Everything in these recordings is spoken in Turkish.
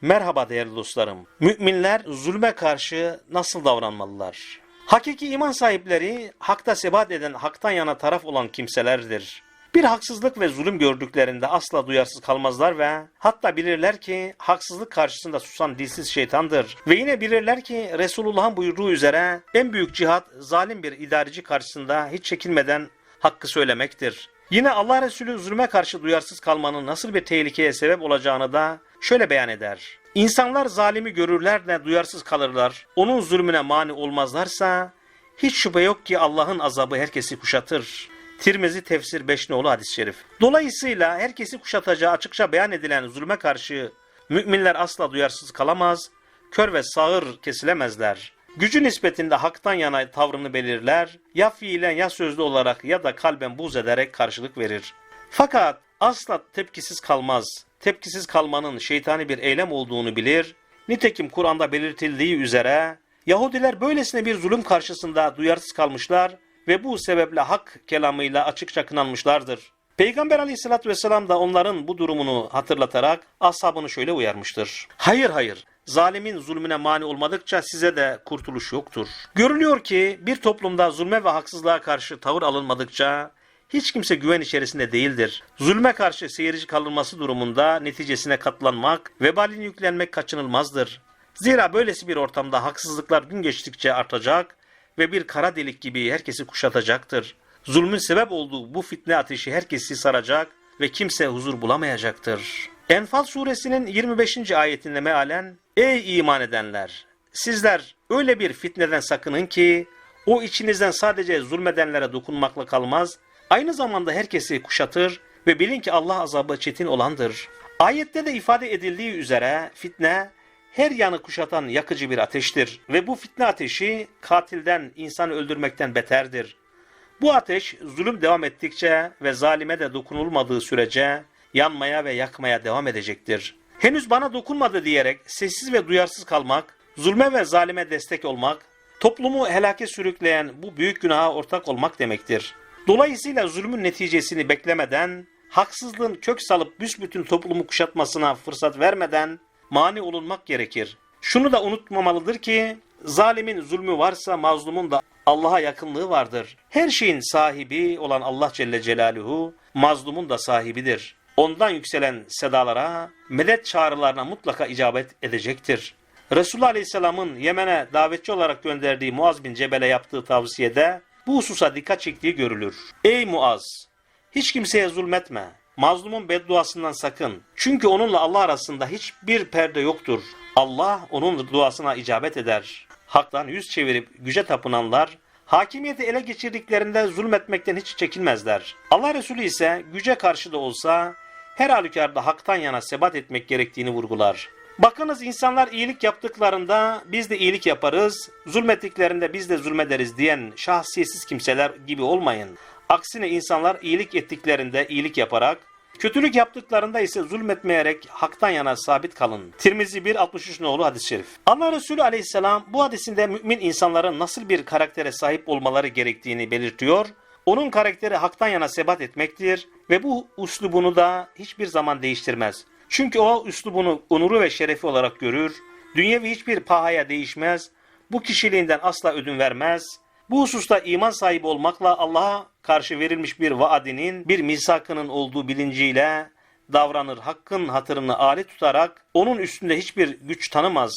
Merhaba değerli dostlarım. Müminler zulme karşı nasıl davranmalılar? Hakiki iman sahipleri hakta sebat eden, haktan yana taraf olan kimselerdir. Bir haksızlık ve zulüm gördüklerinde asla duyarsız kalmazlar ve hatta bilirler ki haksızlık karşısında susan dilsiz şeytandır. Ve yine bilirler ki Resulullah'ın buyurduğu üzere en büyük cihat zalim bir idareci karşısında hiç çekinmeden hakkı söylemektir. Yine Allah Resulü zulme karşı duyarsız kalmanın nasıl bir tehlikeye sebep olacağını da şöyle beyan eder. İnsanlar zalimi görürler de duyarsız kalırlar. Onun zulmüne mani olmazlarsa hiç şüphe yok ki Allah'ın azabı herkesi kuşatır. Tirmizi tefsir 5 nolu hadis-i şerif. Dolayısıyla herkesi kuşatacağı açıkça beyan edilen zulme karşı müminler asla duyarsız kalamaz, kör ve sağır kesilemezler. Gücü nispetinde haktan yana tavrını belirler, ya fiilen ya sözlü olarak ya da kalben buz ederek karşılık verir. Fakat asla tepkisiz kalmaz. Tepkisiz kalmanın şeytani bir eylem olduğunu bilir. Nitekim Kur'an'da belirtildiği üzere Yahudiler böylesine bir zulüm karşısında duyarsız kalmışlar ve bu sebeple hak kelamıyla açıkça kınanmışlardır. Peygamber aleyhissalatü vesselam da onların bu durumunu hatırlatarak ashabını şöyle uyarmıştır. Hayır hayır, zalimin zulmüne mani olmadıkça size de kurtuluş yoktur. Görülüyor ki bir toplumda zulme ve haksızlığa karşı tavır alınmadıkça hiç kimse güven içerisinde değildir. Zulme karşı seyirci kalınması durumunda neticesine katlanmak, vebalini yüklenmek kaçınılmazdır. Zira böylesi bir ortamda haksızlıklar gün geçtikçe artacak ve bir kara delik gibi herkesi kuşatacaktır. Zulmün sebep olduğu bu fitne ateşi herkesi saracak ve kimse huzur bulamayacaktır. Enfal suresinin 25. ayetinde mealen Ey iman edenler! Sizler öyle bir fitneden sakının ki o içinizden sadece zulmedenlere dokunmakla kalmaz, aynı zamanda herkesi kuşatır ve bilin ki Allah azabı çetin olandır. Ayette de ifade edildiği üzere fitne her yanı kuşatan yakıcı bir ateştir ve bu fitne ateşi katilden, insanı öldürmekten beterdir. Bu ateş zulüm devam ettikçe ve zalime de dokunulmadığı sürece yanmaya ve yakmaya devam edecektir. Henüz bana dokunmadı diyerek sessiz ve duyarsız kalmak, zulme ve zalime destek olmak, toplumu helake sürükleyen bu büyük günaha ortak olmak demektir. Dolayısıyla zulmün neticesini beklemeden, haksızlığın kök salıp büsbütün toplumu kuşatmasına fırsat vermeden mani olunmak gerekir. Şunu da unutmamalıdır ki zalimin zulmü varsa mazlumun da Allah'a yakınlığı vardır. Her şeyin sahibi olan Allah Celle Celaluhu mazlumun da sahibidir. Ondan yükselen sedalara, medet çağrılarına mutlaka icabet edecektir. Resulullah Aleyhisselam'ın Yemen'e davetçi olarak gönderdiği Muaz bin Cebel'e yaptığı tavsiyede bu hususa dikkat çektiği görülür. Ey Muaz! Hiç kimseye zulmetme. Mazlumun bedduasından sakın. Çünkü onunla Allah arasında hiçbir perde yoktur. Allah onun duasına icabet eder. Haktan yüz çevirip güce tapınanlar, hakimiyeti ele geçirdiklerinde zulmetmekten hiç çekinmezler. Allah Resulü ise güce karşı da olsa her halükarda haktan yana sebat etmek gerektiğini vurgular. Bakınız insanlar iyilik yaptıklarında biz de iyilik yaparız, zulmettiklerinde biz de zulmederiz diyen şahsiyetsiz kimseler gibi olmayın. Aksine insanlar iyilik ettiklerinde iyilik yaparak, kötülük yaptıklarında ise zulmetmeyerek haktan yana sabit kalın. Tirmizi 1.63 nolu hadis-i şerif. Allah Resulü aleyhisselam bu hadisinde mümin insanların nasıl bir karaktere sahip olmaları gerektiğini belirtiyor. Onun karakteri haktan yana sebat etmektir ve bu uslubunu da hiçbir zaman değiştirmez. Çünkü o üslubunu onuru ve şerefi olarak görür, dünyevi hiçbir pahaya değişmez, bu kişiliğinden asla ödün vermez, bu hususta iman sahibi olmakla Allah'a karşı verilmiş bir vaadinin, bir misakının olduğu bilinciyle davranır, hakkın hatırını âli tutarak onun üstünde hiçbir güç tanımaz.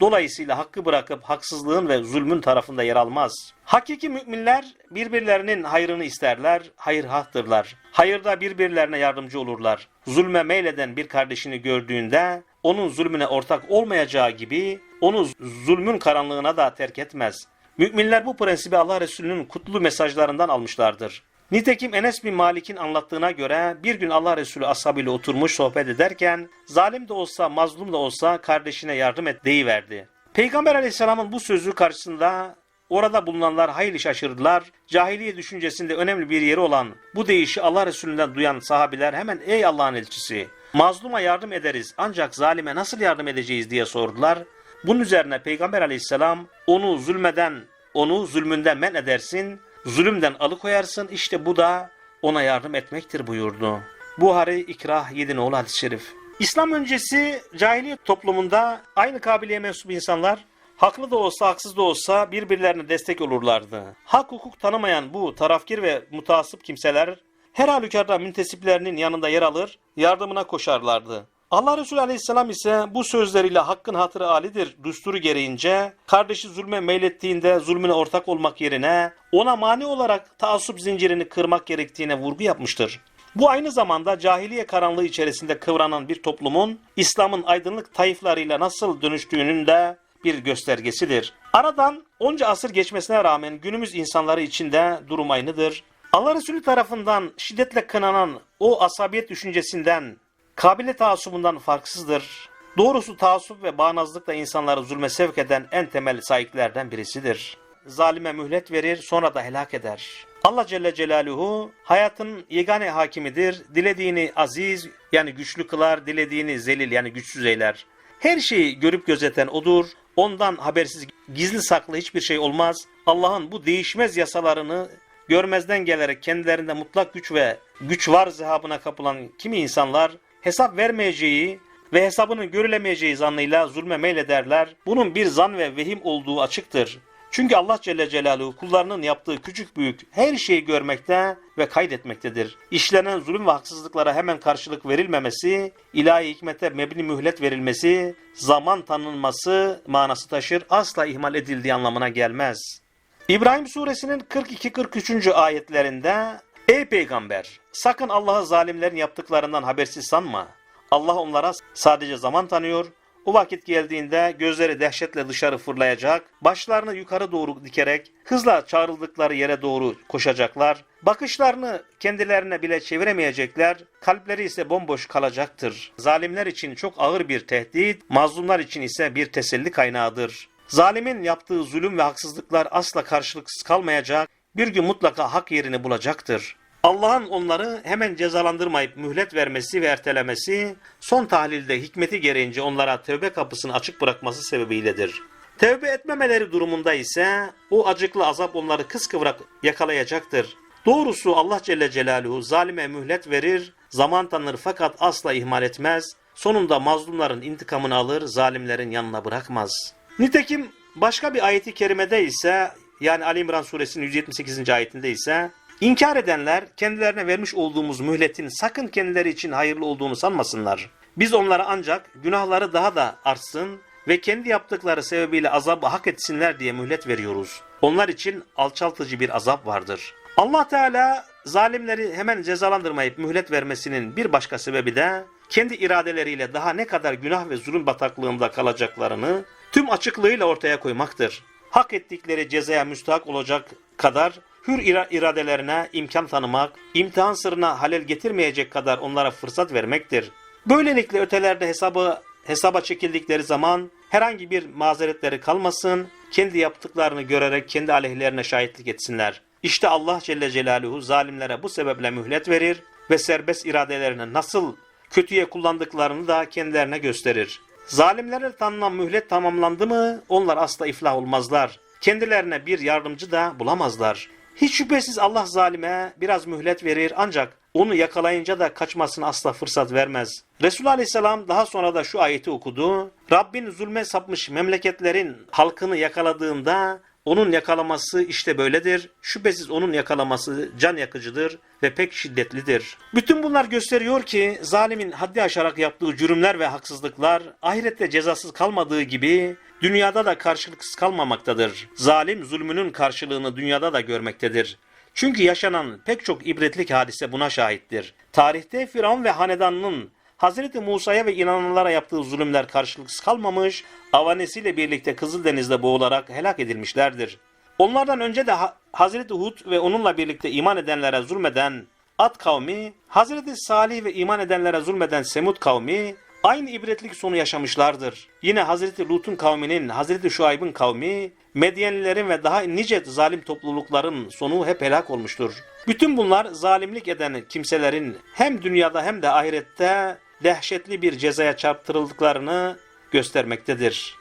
Dolayısıyla hakkı bırakıp haksızlığın ve zulmün tarafında yer almaz. Hakiki müminler birbirlerinin hayrını isterler, hayırhahtırlar. Hayırda birbirlerine yardımcı olurlar. Zulme meyleden bir kardeşini gördüğünde onun zulmüne ortak olmayacağı gibi onu zulmün karanlığına da terk etmez. Müminler bu prensibi Allah Resulü'nün kutlu mesajlarından almışlardır. Nitekim Enes bin Malik'in anlattığına göre bir gün Allah Resulü ashabıyla oturmuş sohbet ederken zalim de olsa mazlum da olsa kardeşine yardım et deyiverdi. Peygamber aleyhisselamın bu sözü karşısında orada bulunanlar hayli şaşırdılar. Cahiliye düşüncesinde önemli bir yeri olan bu deyişi Allah Resulü'nden duyan sahabiler hemen ey Allah'ın elçisi mazluma yardım ederiz ancak zalime nasıl yardım edeceğiz diye sordular. Bunun üzerine Peygamber aleyhisselam onu zulmeden, onu zulmünden men edersin, zulümden alıkoyarsın işte bu da ona yardım etmektir buyurdu. Buhari İkrah 7 nolu hadis-i şerif. İslam öncesi cahiliye toplumunda aynı kabiliye mensup insanlar haklı da olsa haksız da olsa birbirlerine destek olurlardı. Hak hukuk tanımayan bu tarafkir ve mutasip kimseler her halükarda müntesiplerinin yanında yer alır, yardımına koşarlardı. Allah Resulü Aleyhisselam ise bu sözleriyle hakkın hatırı alidir düsturu gereğince kardeşi zulme meylettiğinde zulmüne ortak olmak yerine ona mani olarak taassup zincirini kırmak gerektiğine vurgu yapmıştır. Bu aynı zamanda cahiliye karanlığı içerisinde kıvranan bir toplumun İslam'ın aydınlık tayflarıyla nasıl dönüştüğünün de bir göstergesidir. Aradan onca asır geçmesine rağmen günümüz insanları içinde durum aynıdır. Allah Resulü tarafından şiddetle kınanan o asabiyet düşüncesinden, kabile taassubundan farksızdır. Doğrusu taassup ve bağnazlık da insanları zulme sevk eden en temel sahiplerden birisidir. Zalime mühlet verir sonra da helak eder. Allah Celle Celaluhu hayatın yegane hakimidir. Dilediğini aziz yani güçlü kılar, dilediğini zelil yani güçsüz eyler. Her şeyi görüp gözeten odur. Ondan habersiz gizli saklı hiçbir şey olmaz. Allah'ın bu değişmez yasalarını görmezden gelerek kendilerinde mutlak güç ve güç var zehabına kapılan kimi insanlar hesap vermeyeceği ve hesabının görülemeyeceği zannıyla zulme meylederler. Bunun bir zan ve vehim olduğu açıktır. Çünkü Allah Celle Celaluhu kullarının yaptığı küçük büyük her şeyi görmekte ve kaydetmektedir. İşlenen zulüm ve haksızlıklara hemen karşılık verilmemesi, ilahi hikmete mebni mühlet verilmesi, zaman tanınması manası taşır, asla ihmal edildiği anlamına gelmez. İbrahim suresinin 42-43. ayetlerinde Ey peygamber sakın Allah'ı zalimlerin yaptıklarından habersiz sanma. Allah onlara sadece zaman tanıyor. O vakit geldiğinde gözleri dehşetle dışarı fırlayacak, başlarını yukarı doğru dikerek hızla çağrıldıkları yere doğru koşacaklar. Bakışlarını kendilerine bile çeviremeyecekler, kalpleri ise bomboş kalacaktır. Zalimler için çok ağır bir tehdit, mazlumlar için ise bir teselli kaynağıdır. Zalimin yaptığı zulüm ve haksızlıklar asla karşılıksız kalmayacak, bir gün mutlaka hak yerini bulacaktır. Allah'ın onları hemen cezalandırmayıp mühlet vermesi ve ertelemesi, son tahlilde hikmeti gereğince onlara tövbe kapısını açık bırakması sebebiyledir. Tövbe etmemeleri durumunda ise o acıklı azap onları kıskıvrak yakalayacaktır. Doğrusu Allah Celle Celaluhu zalime mühlet verir, zaman tanır fakat asla ihmal etmez, sonunda mazlumların intikamını alır, zalimlerin yanına bırakmaz. Nitekim başka bir ayeti kerimede ise yani Ali İmran suresinin 178. ayetinde ise İnkar edenler kendilerine vermiş olduğumuz mühletin sakın kendileri için hayırlı olduğunu sanmasınlar. Biz onlara ancak günahları daha da artsın ve kendi yaptıkları sebebiyle azabı hak etsinler diye mühlet veriyoruz. Onlar için alçaltıcı bir azap vardır. Allah Teala zalimleri hemen cezalandırmayıp mühlet vermesinin bir başka sebebi de kendi iradeleriyle daha ne kadar günah ve zulüm bataklığında kalacaklarını tüm açıklığıyla ortaya koymaktır. Hak ettikleri cezaya müstahak olacak kadar hür iradelerine imkan tanımak, imtihan sırrına halel getirmeyecek kadar onlara fırsat vermektir. Böylelikle ötelerde hesabı hesaba çekildikleri zaman herhangi bir mazeretleri kalmasın, kendi yaptıklarını görerek kendi aleyhlerine şahitlik etsinler. İşte Allah Celle Celaluhu zalimlere bu sebeple mühlet verir ve serbest iradelerini nasıl kötüye kullandıklarını da kendilerine gösterir. Zalimlere tanınan mühlet tamamlandı mı onlar asla iflah olmazlar. Kendilerine bir yardımcı da bulamazlar. Hiç şüphesiz Allah zalime biraz mühlet verir ancak onu yakalayınca da kaçmasına asla fırsat vermez. Resulullah Aleyhisselam daha sonra da şu ayeti okudu. Rabbin zulme sapmış memleketlerin halkını yakaladığında onun yakalaması işte böyledir. Şüphesiz onun yakalaması can yakıcıdır ve pek şiddetlidir. Bütün bunlar gösteriyor ki zalimin haddi aşarak yaptığı cürümler ve haksızlıklar ahirette cezasız kalmadığı gibi dünyada da karşılıksız kalmamaktadır. Zalim zulmünün karşılığını dünyada da görmektedir. Çünkü yaşanan pek çok ibretlik hadise buna şahittir. Tarihte Firavun ve hanedanının Hazreti Musa'ya ve inananlara yaptığı zulümler karşılıksız kalmamış, avanesiyle birlikte Kızıldeniz'de boğularak helak edilmişlerdir. Onlardan önce de Hazreti Hud ve onunla birlikte iman edenlere zulmeden Ad kavmi, Hazreti Salih ve iman edenlere zulmeden Semud kavmi, aynı ibretlik sonu yaşamışlardır. Yine Hazreti Lut'un kavminin, Hazreti Şuayb'ın kavmi, Medyenlilerin ve daha nice zalim toplulukların sonu hep helak olmuştur. Bütün bunlar zalimlik eden kimselerin hem dünyada hem de ahirette dehşetli bir cezaya çarptırıldıklarını göstermektedir.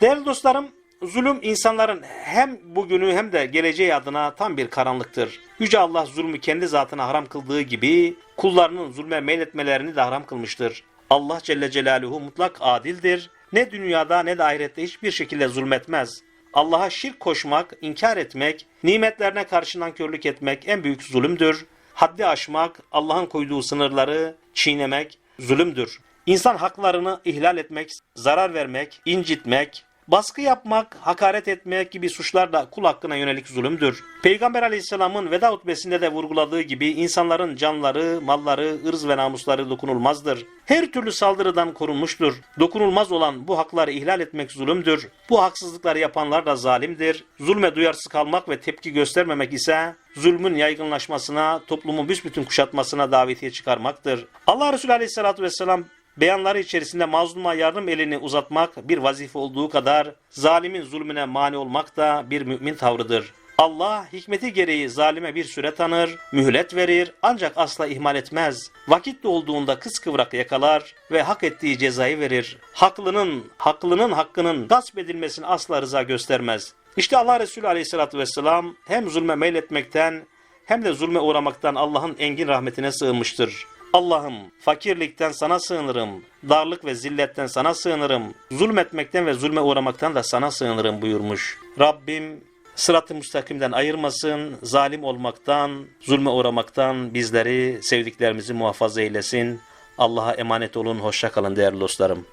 Değerli dostlarım, zulüm insanların hem bugünü hem de geleceği adına tam bir karanlıktır. Yüce Allah zulmü kendi zatına haram kıldığı gibi kullarının zulme meyletmelerini de haram kılmıştır. Allah Celle Celaluhu mutlak adildir. Ne dünyada ne de ahirette hiçbir şekilde zulmetmez. Allah'a şirk koşmak, inkar etmek, nimetlerine karşı nankörlük etmek en büyük zulümdür. Haddi aşmak, Allah'ın koyduğu sınırları çiğnemek zulümdür. İnsan haklarını ihlal etmek, zarar vermek, incitmek, baskı yapmak, hakaret etmek gibi suçlar da kul hakkına yönelik zulümdür. Peygamber aleyhisselamın veda hutbesinde de vurguladığı gibi insanların canları, malları, ırz ve namusları dokunulmazdır. Her türlü saldırıdan korunmuştur. Dokunulmaz olan bu hakları ihlal etmek zulümdür. Bu haksızlıkları yapanlar da zalimdir. Zulme duyarsız kalmak ve tepki göstermemek ise zulmün yaygınlaşmasına, toplumu büsbütün kuşatmasına davetiye çıkarmaktır. Allah Resulü aleyhissalatü vesselam beyanları içerisinde mazluma yardım elini uzatmak bir vazife olduğu kadar zalimin zulmüne mani olmak da bir mümin tavrıdır. Allah hikmeti gereği zalime bir süre tanır, mühlet verir ancak asla ihmal etmez. Vakit olduğunda kıskıvrak yakalar ve hak ettiği cezayı verir. Haklının, haklının hakkının gasp edilmesini asla rıza göstermez. İşte Allah Resulü aleyhissalatü vesselam hem zulme meyletmekten hem de zulme uğramaktan Allah'ın engin rahmetine sığınmıştır. Allah'ım fakirlikten sana sığınırım, darlık ve zilletten sana sığınırım, zulmetmekten ve zulme uğramaktan da sana sığınırım buyurmuş. Rabbim sırat-ı müstakimden ayırmasın, zalim olmaktan, zulme uğramaktan bizleri, sevdiklerimizi muhafaza eylesin. Allah'a emanet olun, hoşça kalın değerli dostlarım.